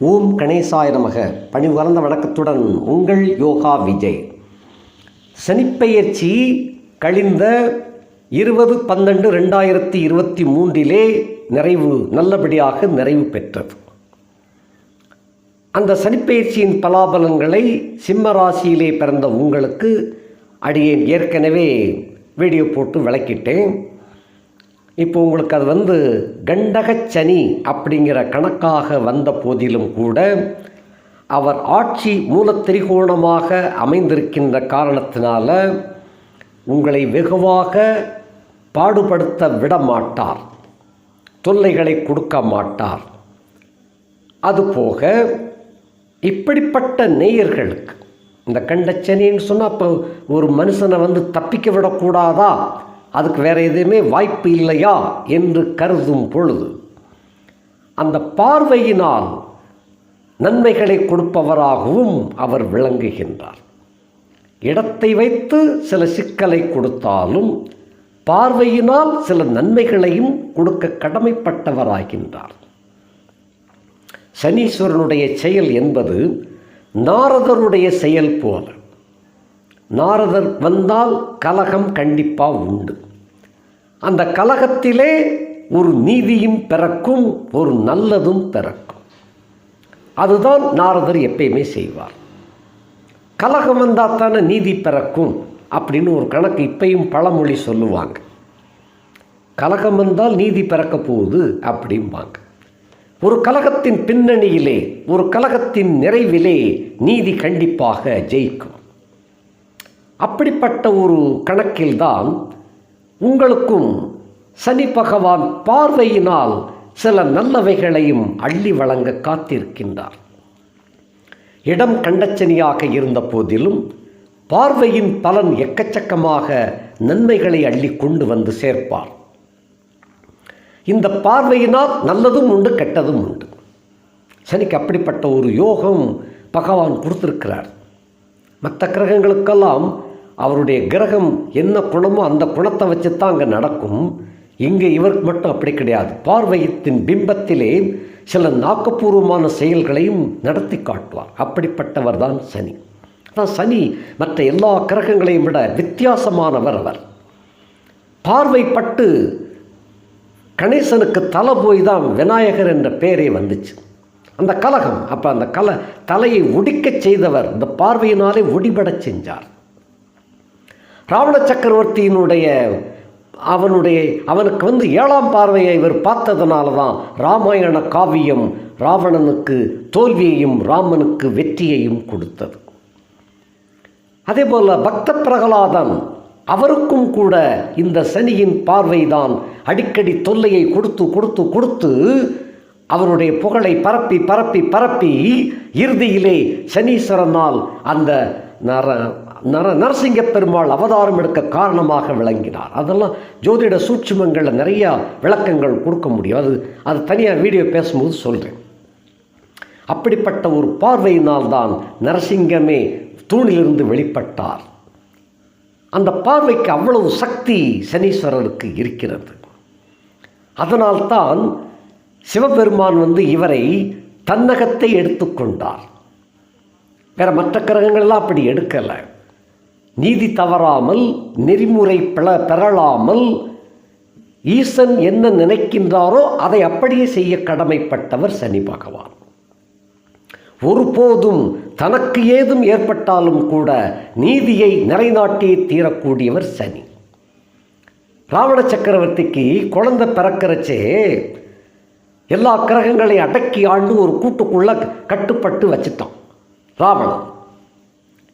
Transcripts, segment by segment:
ஓம் கணேசாய நமக. பணி உலர்ந்த வணக்கத்துடன் உங்கள் யோகா விஜய். சனிப்பெயர்ச்சி கழிந்த இருபது பன்னெண்டு ரெண்டாயிரத்தி இருபத்தி மூன்றிலே நிறைவு நல்லபடியாக நிறைவு பெற்றது. அந்த சனிப்பெயர்ச்சியின் பலாபலங்களை சிம்ம ராசியிலே பிறந்த உங்களுக்கு அடியேன் ஏற்கனவே வீடியோ போட்டு விளக்கிட்டேன். இப்போ உங்களுக்கு அது வந்து கண்டகச் சனி அப்படிங்கிற கணக்காக வந்த போதிலும் கூட அவர் ஆட்சி மூலத்திரிகோணமாக அமைந்திருக்கின்ற காரணத்தினால உங்களை வெகுவாக பாடுபடுத்த விட மாட்டார் தொல்லைகளை கொடுக்க மாட்டார். அதுபோக இப்படிப்பட்ட நேயர்களுக்கு இந்த கண்டச்சனின்னு சொன்னால் அப்போ ஒரு மனுஷனை வந்து தப்பிக்க விடக்கூடாதா? அதுக்கு வேறு எதுவுமே வாய்ப்பு இல்லையா என்று கருதும் பொழுது அந்த பார்வையினால் நன்மைகளை கொடுப்பவராகவும் அவர் விளங்குகின்றார். இடத்தை வைத்து சில சிக்கலை கொடுத்தாலும் பார்வையினால் சில நன்மைகளையும் கொடுக்க கடமைப்பட்டவராகின்றார். சனீஸ்வரனுடைய செயல் என்பது நாரதருடைய செயல் போல. நாரதர் வந்தால் கலகம் கண்டிப்பாக உண்டு. அந்த கலகத்திலே ஒரு நீதியும் பிறக்கும் ஒரு நல்லதும் பிறக்கும். அதுதான் நாரதர் எப்பயுமே செய்வார். கலகம் வந்தால் தானே நீதி பிறக்கும் அப்படின்னு ஒரு கணக்கு இப்பையும் பழமொழி சொல்லுவாங்க. கலகம் வந்தால் நீதி பிறக்க போகுது அப்படிம்பாங்க. ஒரு கலகத்தின் பின்னணியிலே ஒரு கலகத்தின் நிறைவிலே நீதி கண்டிப்பாக ஜெயிக்கும். அப்படிப்பட்ட ஒரு கணக்கில்தான் உங்களுக்கும் சனி பகவான் பார்வையினால் சில நல்லவைகளையும் அள்ளி வழங்க காத்திருக்கின்றார். இடம் கண்டச்சனியாக இருந்த போதிலும் பார்வையின் பலன் எக்கச்சக்கமாக நன்மைகளை அள்ளி கொண்டு வந்து சேர்ப்பார். இந்த பார்வையினால் நல்லதும் உண்டு கெட்டதும் உண்டு. சனிக்கு அப்படிப்பட்ட ஒரு யோகம் பகவான் கொடுத்துருக்கிறார். மற்ற கிரகங்களுக்கெல்லாம் அவருடைய கிரகம் என்ன குணமோ அந்த குணத்தை வச்சு தான் அங்கே நடக்கும். இங்கே இவருக்கு மட்டும் அப்படி கிடையாது. பார்வையத்தின் பிம்பத்திலே சில நாக்கப்பூர்வமான செயல்களையும் நடத்தி காட்டுவார். அப்படிப்பட்டவர் தான் சனி. அதான் சனி மற்ற எல்லா கிரகங்களையும் விட வித்தியாசமானவர் அவர். பார்வைப்பட்டு கணேசனுக்கு தலை போய் தான் விநாயகர் என்ற பெயரே வந்துச்சு. அந்த கலகம் அப்போ அந்த கல தலையை ஒடிக்கச் செய்தவர் இந்த பார்வையினாலே ஒடிபடச் செஞ்சார். ராவண சக்கரவர்த்தியினுடைய அவனுடைய அவனுக்கு வந்து ஏழாம் பார்வையை இவர் பார்த்ததுனால தான் ராமாயண காவியம் ராவணனுக்கு தோல்வியையும் ராமனுக்கு வெற்றியையும் கொடுத்தது. அதே போல் பக்த பிரகலாதன் அவருக்கும் கூட இந்த சனியின் பார்வைதான் அடிக்கடி தொல்லையை கொடுத்து கொடுத்து கொடுத்து அவருடைய புகழை பரப்பி பரப்பி பரப்பி இறுதியிலே சனீஸ்வரனால் அந்த நர நரசிங்க பெருமாள் அவதாரம் எடுக்க காரணமாக விளங்கினார். அதெல்லாம் ஜோதிட சூட்சுமங்களில் நிறையா விளக்கங்கள் கொடுக்க முடியும். அது அது தனியாக வீடியோ பேசும்போது சொல்கிறேன் அப்படிப்பட்ட ஒரு பார்வையினால் தான் நரசிங்கமே தூணிலிருந்து வெளிப்பட்டார். அந்த பார்வைக்கு அவ்வளவு சக்தி சனீஸ்வரருக்கு இருக்கிறது. அதனால்தான் சிவபெருமான் வந்து இவரை தன்னகத்தை எடுத்துக்கொண்டார். வேறு மற்ற கிரகங்கள்லாம் அப்படி எடுக்கலை. நீதி தவறாமல் நெறிமுறை பிள பெறலாமல் ஈசன் என்ன நினைக்கின்றாரோ அதை அப்படியே செய்ய கடமைப்பட்டவர் சனி பகவான். ஒருபோதும் தனக்கு ஏதும் ஏற்பட்டாலும் கூட நீதியை நிறைநாட்டி தீரக்கூடியவர் சனி. ராவண சக்கரவர்த்திக்கு குழந்தை பிறக்கிறச்சே எல்லா கிரகங்களையும் அடக்கி ஆண்டு ஒரு கூட்டுக்குள்ள கட்டுப்பட்டு வச்சுட்டான் ராவணன்.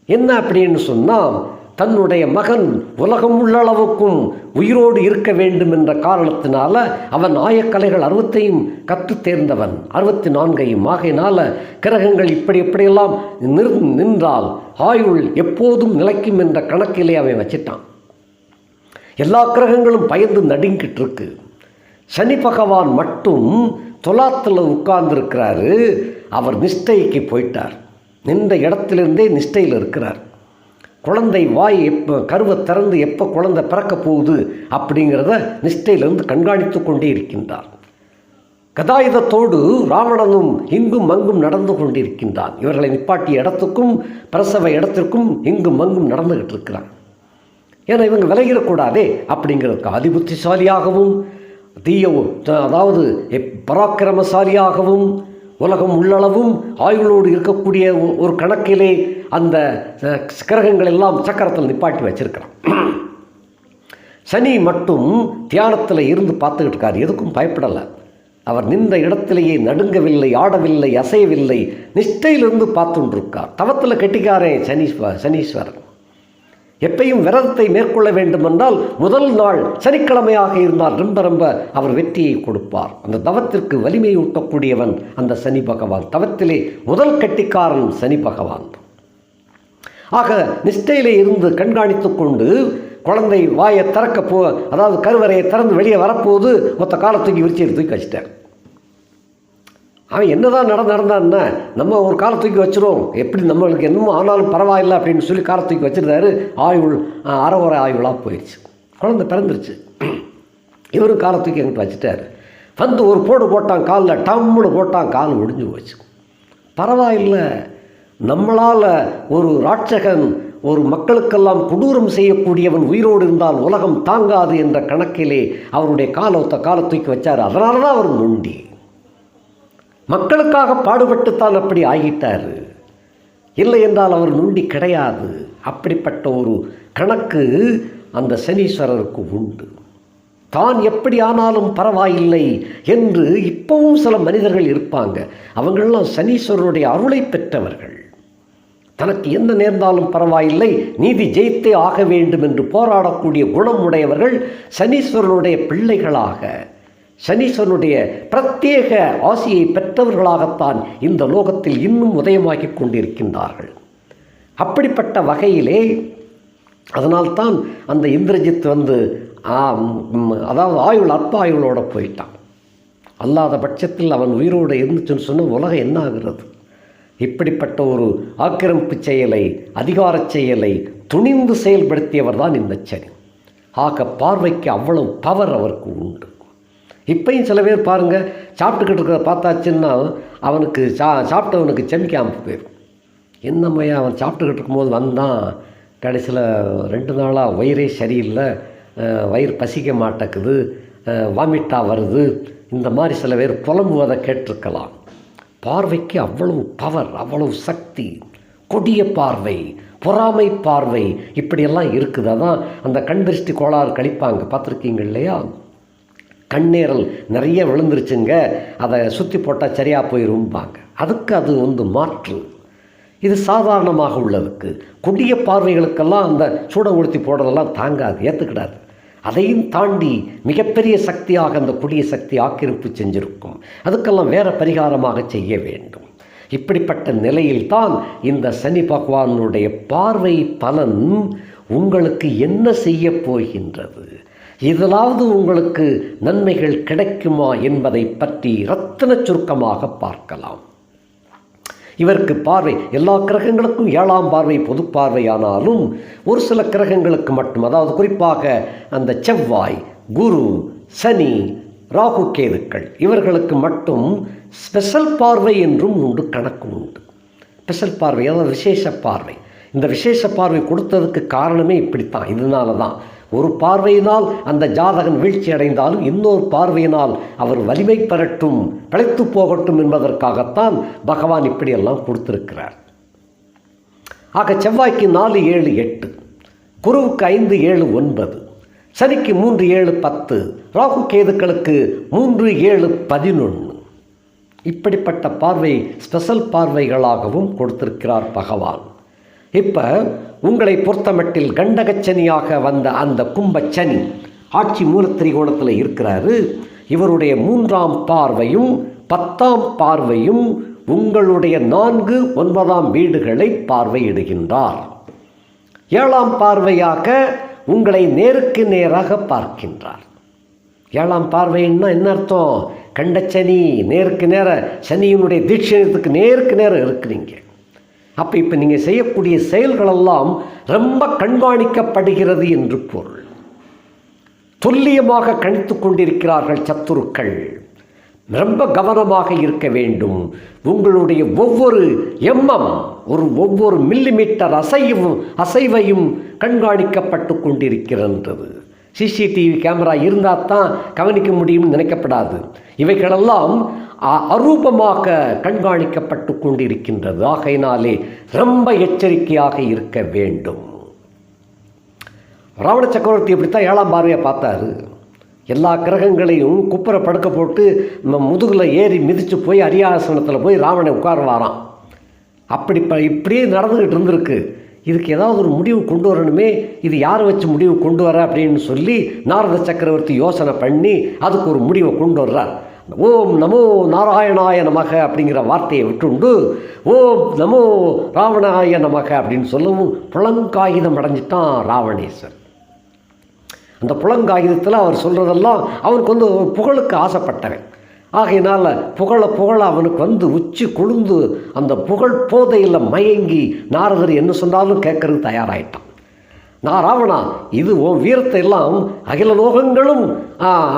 என்ன அப்படின்னு சொன்னால் தன்னுடைய மகன் உலகம் உள்ளளவுக்கும் உயிரோடு இருக்க வேண்டும் என்ற காரணத்தினால அவன் ஆயக்கலைகள் அறுபத்தையும் கற்று தேர்ந்தவன். அறுபத்தி நான்கையும் ஆகையினால கிரகங்கள் இப்படி எப்படியெல்லாம் நிற் நின்றால் ஆயுள் எப்போதும் நிலைக்கும் என்ற கணக்கிலே அவன் வச்சிட்டான். எல்லா கிரகங்களும் பயந்து நடுங்கிட்டு இருக்கு சனி பகவான் மட்டும் தொலாத்தில் உட்கார்ந்துருக்கிறாரு. அவர் நிஷ்டைக்கு போயிட்டார். நின்ற இடத்திலிருந்தே நிஷ்டையில் இருக்கிறார். குழந்தை வாய் எப்போ கருவை திறந்து எப்போ குழந்தை பிறக்க போகுது அப்படிங்கிறத நிஷ்டையிலிருந்து கண்காணித்து கொண்டே இருக்கின்றார். கதாயுதத்தோடு ராவணனும் இங்கும் அங்கும் நடந்து கொண்டிருக்கின்றான். இவர்களை நிப்பாட்டிய இடத்துக்கும் பிரசவ இடத்திற்கும் இங்கும் அங்கும் நடந்துகிட்டு இருக்கிறான். ஏன்னா இவங்க விலகிடக்கூடாதே அப்படிங்கிறதுக்கு அதிபுத்திசாலியாகவும் தீயவும் அதாவது எப்- பராக்கிரமசாலியாகவும் உலகம் உள்ளளவும் ஆயுளோடு இருக்கக்கூடிய ஒ- ஒரு கணக்கிலே அந்த கிரகங்கள் எல்லாம் சக்கரத்தில் நிப்பாட்டி வச்சிருக்கிறான். சனி மட்டும் தியானத்தில் இருந்து பார்த்துக்கிட்டு இருக்கார். எதுக்கும் பயப்படலை. அவர் நின்ற இடத்திலேயே நடுங்கவில்லை ஆடவில்லை அசையவில்லை நிஷ்டையிலிருந்து பார்த்துட்டு இருக்கார். தவத்தில் கெட்டிக்காரன் சனீஸ்வ சனீஸ்வரன். எப்பையும் விரதத்தை மேற்கொள்ள வேண்டுமென்றால் முதல் நாள் சனிக்கிழமையாக இருந்தால் ரொம்ப ரொம்ப அவர் வெற்றியை கொடுப்பார். அந்த தவத்திற்கு வலிமையூட்டக்கூடியவன் அந்த சனி பகவான். தவத்திலே முதல் கட்டிக்காரன் சனி பகவான். ஆக நிஷ்டையிலே இருந்து கண்காணித்துக் கொண்டு குழந்தை வாயை திறக்க போ அதாவது கருவறையை திறந்து வெளியே வரப்போது மொத்த காலத்துக்கு தூக்கி விரிச்சு தூக்கி அவன் என்னதான் நட நடந்தான்னா நம்ம ஒரு காலை தூக்கி வச்சிரும் எப்படி நம்மளுக்கு என்னமோ ஆனாலும் பரவாயில்லை அப்படின்னு சொல்லி காலை தூக்கி வச்சிருந்தாரு. ஆயுள் அறவுரை ஆயுளாக போயிடுச்சு. குழந்தை பிறந்துருச்சு. இவரும் காலை தூக்கி எங்கிட்ட வச்சுட்டாரு. வந்து ஒரு போடு போட்டான் காலில் டம்முன்னு போட்டான் கால் ஒடிஞ்சு போச்சு. பரவாயில்லை. நம்மளால் ஒரு ராட்சகன் ஒரு மக்களுக்கெல்லாம் கொடூரம் செய்யக்கூடியவன் உயிரோடு இருந்தால் உலகம் தாங்காது என்ற கணக்கிலே அவருடைய காலத்தை காலை தூக்கி வச்சார். அதனால தான் அவர் நொண்டி. மக்களுக்காக பாடுபட்டுத்தான் அப்படி ஆகிட்டார். இல்லை என்றால் அவர் நுண்டி கிடையாது. அப்படிப்பட்ட ஒரு கணக்கு அந்த சனீஸ்வரருக்கு உண்டு. தான் எப்படி ஆனாலும் பரவாயில்லை என்று இப்பவும் சில மனிதர்கள் இருப்பாங்க. அவங்களெல்லாம் சனீஸ்வரருடைய அருளை பெற்றவர்கள். தனக்கு என்ன நேர்ந்தாலும் பரவாயில்லை நீதி ஜெயித்தே ஆக வேண்டும் என்று போராடக்கூடிய குணம் உடையவர்கள் சனீஸ்வரனுடைய பிள்ளைகளாக. சனீஸ்வரனுடைய பிரத்யேக ஆசியை பெற்றவர்களாகத்தான் இந்த லோகத்தில் இன்னும் உதயமாகிக் கொண்டிருக்கின்றார்கள். அப்படிப்பட்ட வகையிலே அதனால்தான் அந்த இந்திரஜித் வந்து அதாவது ஆயுள் அற்ப ஆயுளோட போயிட்டான். அல்லாத பட்சத்தில் அவன் உயிரோடு இருந்துச்சுன்னு சொன்ன உலகம் என்ன ஆகிறது இப்படிப்பட்ட ஒரு ஆக்கிரமிப்பு செயலை அதிகாரச் செயலை துணிந்து செயல்படுத்தியவர் தான் இந்த சனி. ஆக பார்வைக்கு அவ்வளவு பவர் அவருக்கு உண்டு. இப்பையும் சில பேர் பாருங்கள் சாப்பிட்டுக்கிட்டு இருக்கிறத பார்த்தாச்சுன்னா அவனுக்கு சா சாப்பிட்டவனுக்கு செமிக்காமல் போயிடும் என்னம்மையா அவன் சாப்பிட்டுக்கிட்டு இருக்கும்போது வந்தான் கடைசியில் ரெண்டு நாளாக வயிறே சரியில்லை வயிறு பசிக்க மாட்டேக்குது வாமிட்டாக வருது. இந்த மாதிரி சில பேர் புலம்புவதை கேட்டிருக்கலாம். பார்வைக்கு அவ்வளவு பவர் அவ்வளவு சக்தி கொடிய பார்வை பொறாமை பார்வை இப்படியெல்லாம் இருக்குது. அதான் அந்த கண் திருஷ்டி கோளாறு கழிப்பாங்க. பார்த்துருக்கீங்க இல்லையா? கண்ணீரல் நிறைய விழுந்துருச்சுங்க. அதை சுற்றி போட்டால் சரியாக போயிரும்பாங்க. அதுக்கு அது வந்து மாற்று இது சாதாரணமாக உள்ளதுக்கு. கொடிய பார்வைகளுக்கெல்லாம் அந்த சூடங்குளுத்தி போடுறதெல்லாம் தாங்காது ஏற்றுக்கிடாது அதையும் தாண்டி மிகப்பெரிய சக்தியாக அந்த கொடிய சக்தி ஆக்கிரமிப்பு செஞ்சிருக்கும். அதுக்கெல்லாம் வேற பரிகாரமாக செய்ய வேண்டும். இப்படிப்பட்ட நிலையில்தான் இந்த சனி பகவானுடைய பார்வை பலன் உங்களுக்கு என்ன செய்ய போகின்றது? இதிலாவது உங்களுக்கு நன்மைகள் கிடைக்குமா என்பதை பற்றி ரத்தன சுருக்கமாக பார்க்கலாம். இவருக்கு பார்வை எல்லா கிரகங்களுக்கும் ஏழாம் பார்வை பொது பார்வையானாலும் ஒரு சில கிரகங்களுக்கு மட்டும் அதாவது குறிப்பாக அந்த செவ்வாய் குரு சனி ராகு கேதுக்கள் இவர்களுக்கு மட்டும் ஸ்பெஷல் பார்வை என்றும் உண்டு கணக்கு உண்டு. ஸ்பெஷல் பார்வை அதாவது விசேஷ பார்வை. இந்த விசேஷ பார்வை கொடுத்ததுக்கு காரணமே இப்படித்தான் இதனால தான் ஒரு பார்வையினால் அந்த ஜாதகன் வீழ்ச்சி அடைந்தாலும் இன்னொரு பார்வையினால் அவர் வலிமை பெறட்டும் பிழைத்து போகட்டும் என்பதற்காகத்தான் பகவான் இப்படியெல்லாம் கொடுத்திருக்கிறார். ஆக செவ்வாய்க்கு நாலு ஏழு எட்டு குருவுக்கு ஐந்து ஏழு ஒன்பது சனிக்கு மூன்று ஏழு பத்து ராகு கேதுக்களுக்கு மூன்று ஏழு பதினொன்று இப்படிப்பட்ட பார்வை ஸ்பெஷல் பார்வைகளாகவும் கொடுத்திருக்கிறார் பகவான். இப்போ உங்களை பொறுத்தமட்டில் கண்டகச்சனியாக வந்த அந்த கும்பச்சனி ஆட்சி மூலத்திரிகோணத்தில் இருக்கிறாரு. இவருடைய மூன்றாம் பார்வையும் பத்தாம் பார்வையும் உங்களுடைய நான்கு ஒன்பதாம் வீடுகளை பார்வையிடுகின்றார். ஏழாம் பார்வையாக உங்களை நேருக்கு நேராக பார்க்கின்றார். ஏழாம் பார்வைன்னா என்ன அர்த்தம்? கண்ட சனி நேருக்கு நேர சனியினுடைய தீட்சணத்துக்கு நேருக்கு நேரம் இருக்கிறீங்க. அப்போ இப்போ நீங்கள் செய்யக்கூடிய செயல்களெல்லாம் ரொம்ப கண்காணிக்கப்படுகிறது என்று பொருள். துல்லியமாக கணித்து கொண்டிருக்கிறார்கள் சத்துருக்கள். ரொம்ப கவனமாக இருக்க வேண்டும். உங்களுடைய ஒவ்வொரு எம்எம் ஒரு ஒவ்வொரு மில்லிமீட்டர் அசைவும் அசைவையும் கண்காணிக்கப்பட்டு கொண்டிருக்கின்றது. சிசிடிவி கேமரா இருந்தால் தான் கவனிக்க முடியும்னு நினைக்கப்படாது. இவைகளெல்லாம் அரூபமாக கண்காணிக்கப்பட்டு கொண்டிருக்கின்றது. ஆகையினாலே ரொம்ப எச்சரிக்கையாக இருக்க வேண்டும். ராவண சக்கரவர்த்தி இப்படித்தான் ஏழாம் பார்வையை பார்த்தாரு. எல்லா கிரகங்களையும் குப்புற படுக்க போட்டு முதுகில் ஏறி மிதித்து போய் அரியாசனத்தில் போய் ராவணை உட்காருவாராம். அப்படி ப இப்படியே நடந்துக்கிட்டு இருந்திருக்கு. இதுக்கு ஏதாவது ஒரு முடிவு கொண்டு வரணுமே? இது யார் வச்சு முடிவு கொண்டு வர அப்படின்னு சொல்லி நாரத சக்கரவர்த்தி யோசனை பண்ணி அதுக்கு ஒரு முடிவை கொண்டு வர்றார். ஓம் நமோ நாராயணாய நமக அப்படிங்கிற வார்த்தையை விட்டுண்டு ஓம் நமோ ராவணாய நமக அப்படின்னு சொல்லவும் புலங்காகிதம் அடைஞ்சிட்டான் ராவணேஸ்வர் அந்த புலங்காகிதத்தில் அவர் சொல்கிறதெல்லாம் அவனுக்கு வந்து புகழுக்கு ஆசைப்பட்டவன். ஆகையினால் புகழ புகழ அவனுக்கு வந்து உச்சி குழுந்து அந்த புகழ் போதையில் மயங்கி நாரதர் என்ன சொன்னாலும் கேட்கறதுக்கு தயாராயிட்டான். நான் ராவணா இது உன் வீரத்தை எல்லாம் அகில லோகங்களும்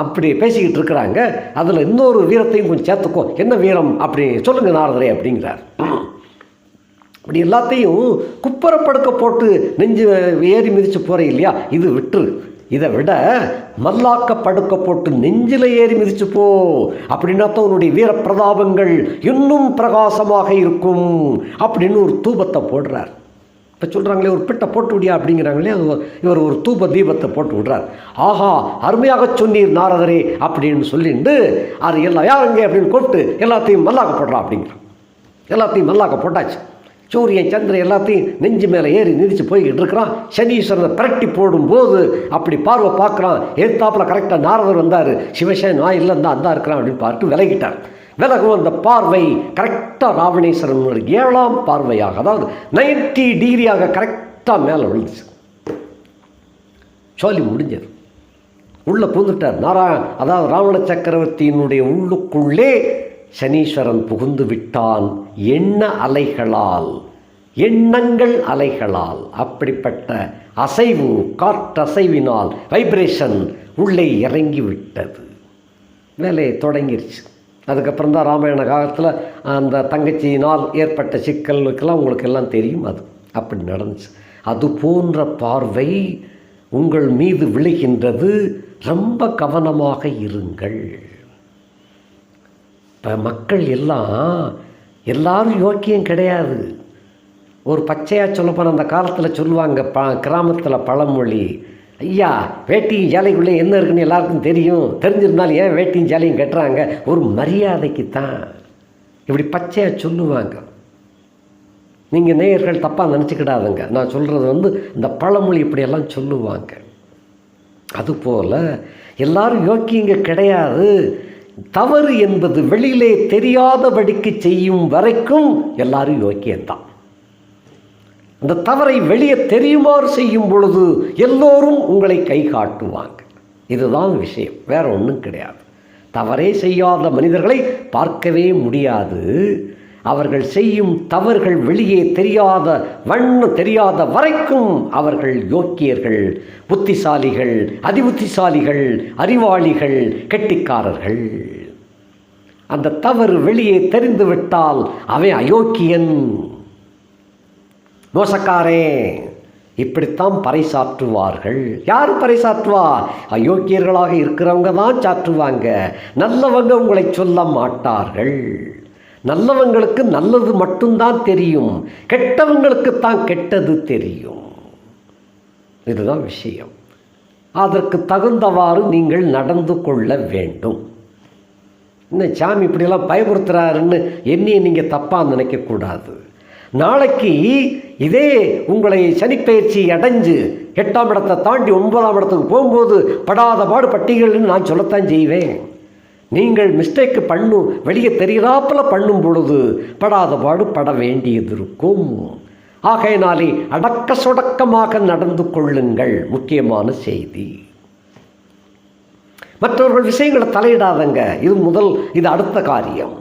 அப்படி பேசிக்கிட்டு இருக்கிறாங்க. அதில் இன்னொரு வீரத்தையும் கொஞ்சம் சேர்த்துக்கோ. என்ன வீரம் அப்படி சொல்லுங்க நாரதரே அப்படிங்கிறார். இப்படி எல்லாத்தையும் குப்பரப்படுக்க போட்டு நெஞ்சு ஏறி மிதிச்சு போகிற இல்லையா? இது விட்டுரு. இதை விட மல்லாக்க படுக்க போட்டு நெஞ்சில் ஏறி மிதிச்சு போ. அப்படின்னா தான் உன்னுடைய வீர பிரதாபங்கள் இன்னும் பிரகாசமாக இருக்கும் அப்படின்னு ஒரு தூபத்தை போடுறார். இப்போ சொல்கிறாங்களே ஒரு பிட்டை போட்டு விடியா அப்படிங்கிறாங்களே அது இவர் ஒரு தூப தீபத்தை போட்டு விடுறார். ஆஹா அருமையாக சொன்னீர் நாரதரே அப்படின்னு சொல்லிட்டு அது எல்லாம் யாருங்க அப்படின்னு கூப்பிட்டு எல்லாத்தையும் மல்லாக்க போடுறா அப்படிங்கிறான். எல்லாத்தையும் மல்லாக்க போட்டாச்சு. சூரியன் சந்திரன் எல்லாத்தையும் நெஞ்சு மேலே ஏறி மிதிச்சு போய்கிட்டு இருக்கிறான். சனீஸ்வரனை பிரட்டி போடும்போது அப்படி பார்வை பார்க்குறான். எதிர்த்தாப்பில் கரெக்டாக நாரதர் வந்தார். சிவசேன் நான் இல்லைந்தான் தான் அந்தா இருக்கிறான் அப்படின்னு பார்த்து விலகிட்டார். விலகும் அந்த பார்வை கரெக்டாக ராவணேஸ்வரன் ஏழாம் பார்வையாக அதாவது 90 டிகிரியாக கரெக்டாக மேலே விழுந்துச்சு. சொல்லி முடிஞ்சது. உள்ளே பூந்துட்டார் நாரா அதாவது ராவண சக்கரவர்த்தியினுடைய உள்ளுக்குள்ளே சனீஸ்வரன் புகுந்து விட்டான். எண்ண அலைகளால் எண்ணங்கள் அலைகளால் அப்படிப்பட்ட அசைவு காற்றசைவினால் வைப்ரேஷன் உள்ளே இறங்கி விட்டது வேலையை தொடங்கிருச்சு. அதுக்கப்புறம் தான் ராமாயண காலத்தில் அந்த தங்கச்சியினால் ஏற்பட்ட சிக்கலுக்கெல்லாம் உங்களுக்கு எல்லாம் தெரியும் அது. அப்படி நடந்துச்சு. அது போன்ற பார்வை உங்கள் மீது விழுகின்றது. ரொம்ப கவனமாக இருங்கள். இப்போ மக்கள் எல்லாம் எல்லாரும் யோக்கியம் கிடையாது. ஒரு பச்சையாக சொல்லப்போன அந்த காலத்தில் சொல்லுவாங்க ப கிராமத்தில் பழமொழி ஐயா வேட்டியும் ஜாலைக்குள்ளே என்ன இருக்குன்னு எல்லாருக்கும் தெரியும். தெரிஞ்சிருந்தாலும் ஏன் வேட்டியும் ஜாலையும் கட்டுறாங்க? ஒரு மரியாதைக்கு தான் இப்படி பச்சையாக சொல்லுவாங்க. நீங்கள் நேயர்கள் தப்பாக நினச்சிக்கிடாதுங்க. நான் சொல்கிறது வந்து இந்த பழமொழி இப்படியெல்லாம் சொல்லுவாங்க. அதுபோல் எல்லாரும் யோக்கியங்க கிடையாது. தவறு என்பது வெளியிலே தெரியாதபடிக்கு செய்யும் வரைக்கும் எல்லாரும் யோக்கியம்தான் அந்த தவறை வெளியே தெரியுமாறு செய்யும் பொழுது எல்லோரும் உங்களை கை காட்டுவாங்க. இதுதான் விஷயம். வேற ஒன்றும் கிடையாது. தவறே செய்யாத மனிதர்களை பார்க்கவே முடியாது. அவர்கள் செய்யும் தவறுகள் வெளியே தெரியாத வண்ணம் தெரியாத வரைக்கும் அவர்கள் யோக்கியர்கள் புத்திசாலிகள் அதிபுத்திசாலிகள் அறிவாளிகள் கெட்டிக்காரர்கள். அந்த தவறு வெளியே தெரிந்துவிட்டால் அவன் அயோக்கியன். மோசக்காரே இப்படித்தான் பறைசாற்றுவார்கள். யார் பறைசாற்றுவா? அயோக்கியர்களாக இருக்கிறவங்க தான் சாற்றுவாங்க. நல்லவங்க உங்களை சொல்ல மாட்டார்கள். நல்லவங்களுக்கு நல்லது மட்டும்தான் தெரியும். கெட்டவங்களுக்கு தான் கெட்டது தெரியும். இதுதான் விஷயம். அதற்கு தகுந்தவாறு நீங்கள் நடந்து கொள்ள வேண்டும். இன்னும் சாமி இப்படியெல்லாம் பயமுறுத்துறாருன்னு என்னையை நீங்கள் தப்பாக நினைக்கக்கூடாது. நாளைக்கு இதே உங்களை சனிப்பயிற்சி அடைஞ்சு எட்டாம் இடத்தை தாண்டி ஒன்பதாம் இடத்துக்கு போகும்போது படாத பாடு பட்டிகள்னு நான் சொல்லத்தான் செய்வேன். நீங்கள் மிஸ்டேக்கு பண்ணும் வெளியே தெரிகிறாப்புல பண்ணும் பொழுது படாத பாடு பட வேண்டியது இருக்கும். ஆகையினாலே அடக்க சொடக்கமாக நடந்து கொள்ளுங்கள் முக்கியமான செய்தி. மற்றவர்கள் விஷயங்களை தலையிடாதங்க. இது முதல் இது அடுத்த காரியம்.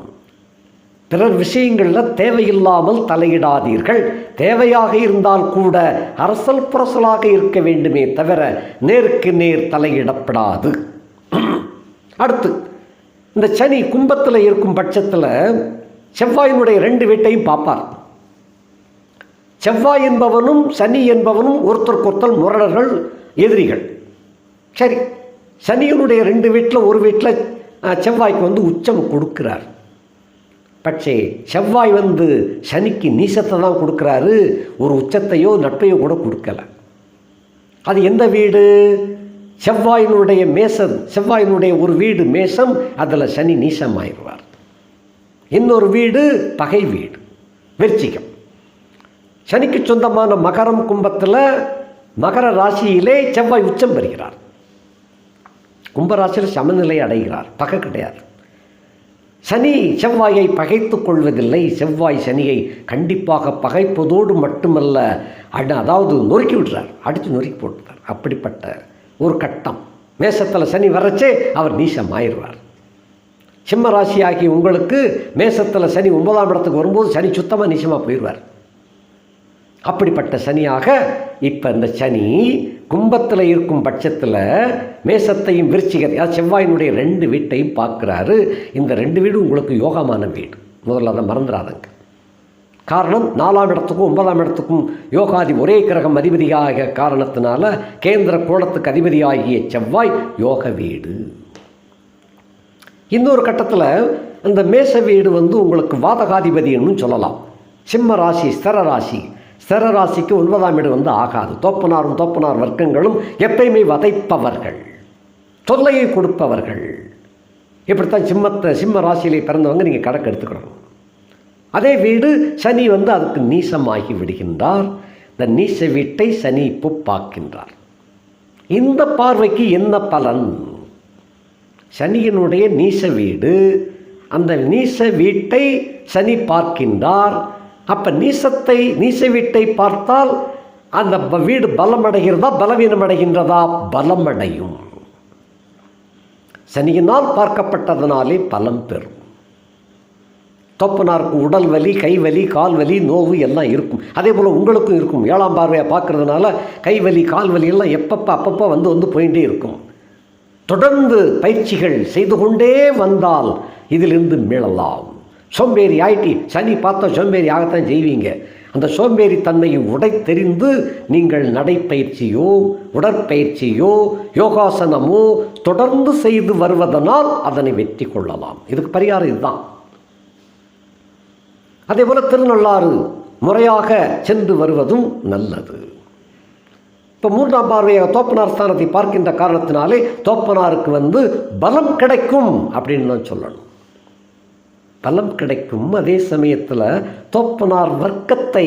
பிறர் விஷயங்களில் தேவையில்லாமல் தலையிடாதீர்கள். தேவையாக இருந்தால் கூட அரசல் புரசலாக இருக்க வேண்டுமே தவிர நேருக்கு நேர் தலையிடப்படாது. அடுத்து இந்த சனி கும்பத்தில் இருக்கும் பட்சத்தில் செவ்வாயினுடைய ரெண்டு வீட்டையும் பார்ப்பார். செவ்வாய் என்பவனும் சனி என்பவனும் ஒருத்தருக்கொருத்தர் முரடர்கள் எதிரிகள். சரி சனியினுடைய ரெண்டு வீட்டில் ஒரு வீட்டில் செவ்வாய்க்கு வந்து உச்சம் கொடுக்கிறார். பட்சே செவ்வாய் வந்து சனிக்கு நீசத்தை தான் கொடுக்குறாரு ஒரு உச்சத்தையோ நட்பையோ கூட கொடுக்கல. அது எந்த வீடு? செவ்வாயினுடைய மேசம் செவ்வாயினுடைய ஒரு வீடு மேசம் அதில் சனி நீசம் ஆயிடுவார் இன்னொரு வீடு பகை வீடு வெர்ச்சிகம். சனிக்கு சொந்தமான மகரம் கும்பத்தில் மகர ராசியிலே செவ்வாய் உச்சம் பெறுகிறார். கும்பராசியில் சமநிலை அடைகிறார் பகை கிடையாது. சனி செவ்வாயை பகைத்து கொள்வதில்லை. செவ்வாய் சனியை கண்டிப்பாக பகைப்பதோடு மட்டுமல்ல அட அதாவது நொறுக்கி விடுறார். அடித்து நொறுக்கி போட்டுறார். அப்படிப்பட்ட ஒரு கட்டம். மேசத்தில் சனி வரச்சே அவர் நீசம் ஆயிடுவார். சிம்ம ராசி ஆகிய உங்களுக்கு மேசத்தில் சனி ஒன்பதாம் இடத்துக்கு வரும்போது சனி சுத்தமாக நீசமாக போயிடுவார். அப்படிப்பட்ட சனியாக இப்போ இந்த சனி கும்பத்தில் இருக்கும் பட்சத்தில் மேசத்தையும் விருச்சிகத்தை அதாவது செவ்வாயினுடைய ரெண்டு வீட்டையும் பார்க்குறாரு. இந்த ரெண்டு வீடும் உங்களுக்கு யோகமான வீடு. முதல்ல அதை மறந்துடாதங்க. காரணம் நாலாம் இடத்துக்கும் ஒன்பதாம் இடத்துக்கும் யோகாதி ஒரே கிரகம் அதிபதியாக காரணத்தினால கேந்திர கோணத்துக்கு அதிபதியாகிய செவ்வாய் யோக வீடு. இன்னொரு கட்டத்தில் அந்த மேச வீடு வந்து உங்களுக்கு வாதகாதிபதினு சொல்லலாம். சிம்ம ராசி ஸ்திர ராசி சிறராசிக்கு ராசிக்கு ஒன்பதாம் வீடு வந்து ஆகாது. தோப்பனாரும் தோப்பனார் வர்க்கங்களும் எப்பயுமே வதைப்பவர்கள். தொல்லையை கொடுப்பவர்கள். இப்படித்தான் சிம்மத்தை சிம்ம ராசியிலே பிறந்தவங்க நீங்கள் கணக்கு எடுத்துக்கணும். அதே வீடு சனி வந்து அதுக்கு நீசமாகி விடுகின்றார். இந்த நீச வீட்டை சனி இப்போ பார்க்கின்றார். இந்த பார்வைக்கு என்ன பலன்? சனியினுடைய நீச வீடு. அந்த நீச வீட்டை சனி பார்க்கின்றார். அப்போ நீசத்தை நீச வீட்டை பார்த்தால் அந்த ப- வீடு அடைகின்றதா பலம் அடையும் சனியினால் பார்க்கப்பட்டதனாலே பலம் பெறும். தொப்பனாருக்கு உடல் வலி கை வலி கால் வலி நோவு எல்லாம் இருக்கும். அதே போல் உங்களுக்கும் இருக்கும். ஏழாம் பார்வையாக பார்க்கறதுனால கை வலி கால் வலி எல்லாம் எப்பப்போ அப்பப்போ வந்து வந்து போயிட்டே இருக்கும். தொடர்ந்து பயிற்சிகள் செய்து கொண்டே வந்தால் இதிலிருந்து மீளலாம். சோம்பேறி ஆயிட்டி சனி பார்த்தா சோம்பேறி ஆகத்தான் செய்வீங்க. அந்த சோம்பேறி தன்மையை உடை தெரிந்து நீங்கள் நடைப்பயிற்சியோ உடற்பயிற்சியோ யோகாசனமோ தொடர்ந்து செய்து வருவதனால் அதனை வெற்றி கொள்ளலாம். இதுக்கு பரிகாரம் இதுதான். அதே போல் திருநள்ளாறு முறையாக சென்று வருவதும் நல்லது. இப்போ மூன்றாம் பார்வையாக தோப்பனார் ஸ்தானத்தை பார்க்கின்ற காரணத்தினாலே தோப்பனாருக்கு வந்து பலம் கிடைக்கும் அப்படின்னு தான் சொல்லணும். பலம் கிடைக்கும். அதே சமயத்தில் தோப்பனார் வர்க்கத்தை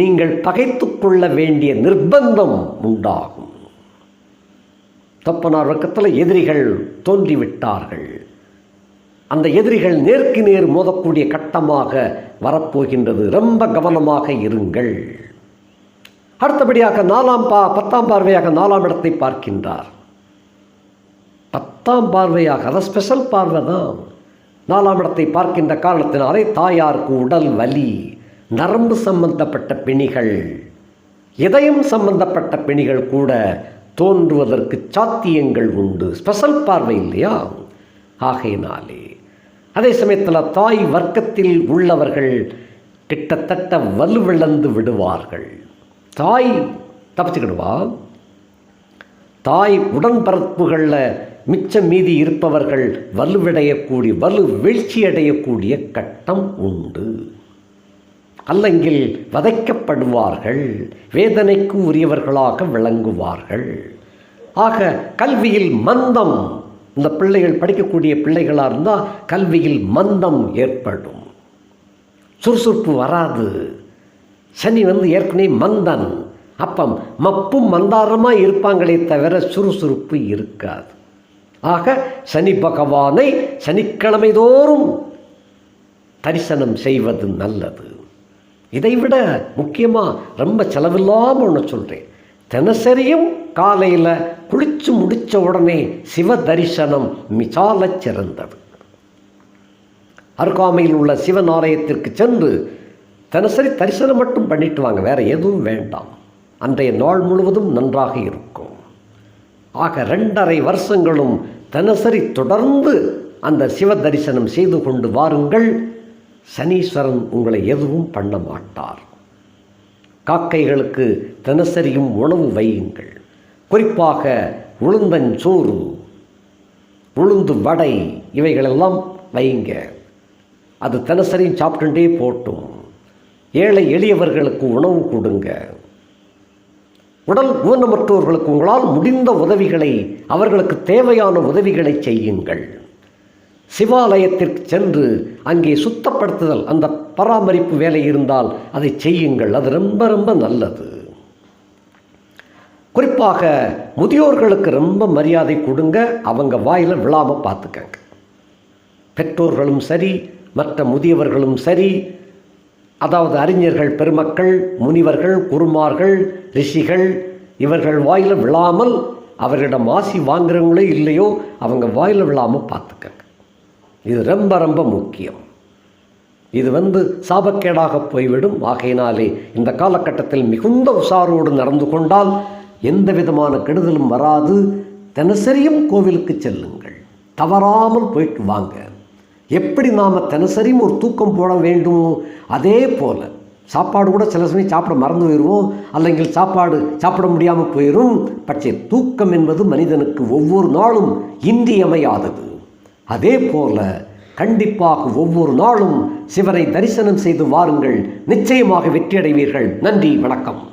நீங்கள் பகைத்து கொள்ள வேண்டிய நிர்பந்தம் உண்டாகும். தோப்பனார் வர்க்கத்தில் எதிரிகள் தோன்றிவிட்டார்கள். அந்த எதிரிகள் நேருக்கு நேர் மோதக்கூடிய கட்டமாக வரப்போகின்றது. ரொம்ப கவனமாக இருங்கள். அடுத்தபடியாக நாலாம் பா பத்தாம் பார்வையாக நாலாம் இடத்தை பார்க்கின்றார். பத்தாம் பார்வையாக அதான் ஸ்பெஷல் பார்வை தான் நாலாம் இடத்தை பார்க்கின்ற காரணத்தினாலே தாயாருக்கு உடல் வலி நரம்பு சம்பந்தப்பட்ட பிணிகள் இதயம் சம்பந்தப்பட்ட பிணிகள் கூட தோன்றுவதற்கு சாத்தியங்கள் உண்டு. ஸ்பெஷல் பார்வை இல்லையா? ஆகையினாலே அதே சமயத்தில் தாய் வர்க்கத்தில் உள்ளவர்கள் கிட்டத்தட்ட வலுவிழந்து விடுவார்கள். தாய் தப்பிச்சுக்கிடுவா? தாய் உடன்பரப்புகளில் மிச்சம் மீதி இருப்பவர்கள் வலுவிடையக்கூடிய வலு வீழ்ச்சியடையக்கூடிய கட்டம் உண்டு. அல்லங்கில் வதைக்கப்படுவார்கள் வேதனைக்கு உரியவர்களாக விளங்குவார்கள். ஆக கல்வியில் மந்தம் இந்த பிள்ளைகள் படிக்கக்கூடிய பிள்ளைகளாக இருந்தால் கல்வியில் மந்தம் ஏற்படும். சுறுசுறுப்பு வராது. சனி வந்து ஏற்கனவே மந்தன். அப்பம் மப்பும் மந்தாரமாக இருப்பாங்களே தவிர சுறுசுறுப்பு இருக்காது. ஆக சனி பகவானை சனிக்கிழமை தோறும் தரிசனம் செய்வது நல்லது. இதைவிட முக்கியமாக ரொம்ப செலவில்லாமல் ஒன்று சொல்கிறேன் தினசரியும் காலையில் குளித்து முடித்த உடனே சிவ தரிசனம் மிசாலச் சிறந்தது. அருகாமையில் உள்ள சிவன் ஆலயத்திற்கு சென்று தினசரி தரிசனம் மட்டும் பண்ணிட்டு வாங்க வேறு எதுவும் வேண்டாம். அன்றைய நாள் முழுவதும் நன்றாக இருக்கும். ஆக ரெண்டரை வருஷங்களும் தினசரி தொடர்ந்து அந்த சிவ தரிசனம் செய்து கொண்டு வாருங்கள். சனீஸ்வரன் உங்களை எதுவும் பண்ண மாட்டார். காக்கைகளுக்கு தினசரியும் உணவு வையுங்கள். குறிப்பாக உளுந்தஞ்சோறு உளுந்து வடை இவைகளெல்லாம் வைங்க. அது தினசரியும் சாப்பிட்டுட்டே போட்டும். ஏழை எளியவர்களுக்கு உணவு கொடுங்க. உடல் ஊனமற்றோர்களுக்கு உங்களால் முடிந்த உதவிகளை அவர்களுக்கு தேவையான உதவிகளை செய்யுங்கள். சிவாலயத்திற்கு சென்று அங்கே சுத்தப்படுத்துதல் அந்த பராமரிப்பு வேலை இருந்தால் அதை செய்யுங்கள். அது ரொம்ப ரொம்ப நல்லது. குறிப்பாக முதியோர்களுக்கு ரொம்ப மரியாதை கொடுங்க. அவங்க வாயில் விழாமல் பார்த்துக்கங்க. பெற்றோர்களும் சரி மற்ற முதியவர்களும் சரி அதாவது அறிஞர்கள் பெருமக்கள் முனிவர்கள் குருமார்கள் ரிஷிகள் இவர்கள் வாயில் விழாமல் அவர்களிடம் ஆசி வாங்குறவங்களே இல்லையோ அவங்க வாயில் விழாமல் பார்த்துக்கங்க. இது ரொம்ப ரொம்ப முக்கியம். இது வந்து சாபக்கேடாக போய்விடும். ஆகையினாலே இந்த காலகட்டத்தில் மிகுந்த உஷாரோடு நடந்து கொண்டால் எந்த விதமான கெடுதலும் வராது. தினசரியும் கோவிலுக்கு செல்லுங்கள். தவறாமல் போயிட்டு வாங்க. எப்படி நாம் தினசரியும் ஒரு தூக்கம் போட வேண்டுமோ அதே போல் சாப்பாடு கூட சில சமயம் சாப்பிட மறந்து போயிடுவோம். அல்லங்கில் சாப்பாடு சாப்பிட முடியாமல் போயிடும். பட்சே தூக்கம் என்பது மனிதனுக்கு ஒவ்வொரு நாளும் இன்றியமையாதது. அதே போல கண்டிப்பாக ஒவ்வொரு நாளும் சிவரை தரிசனம் செய்து வாருங்கள். நிச்சயமாக வெற்றியடைவீர்கள். நன்றி வணக்கம்.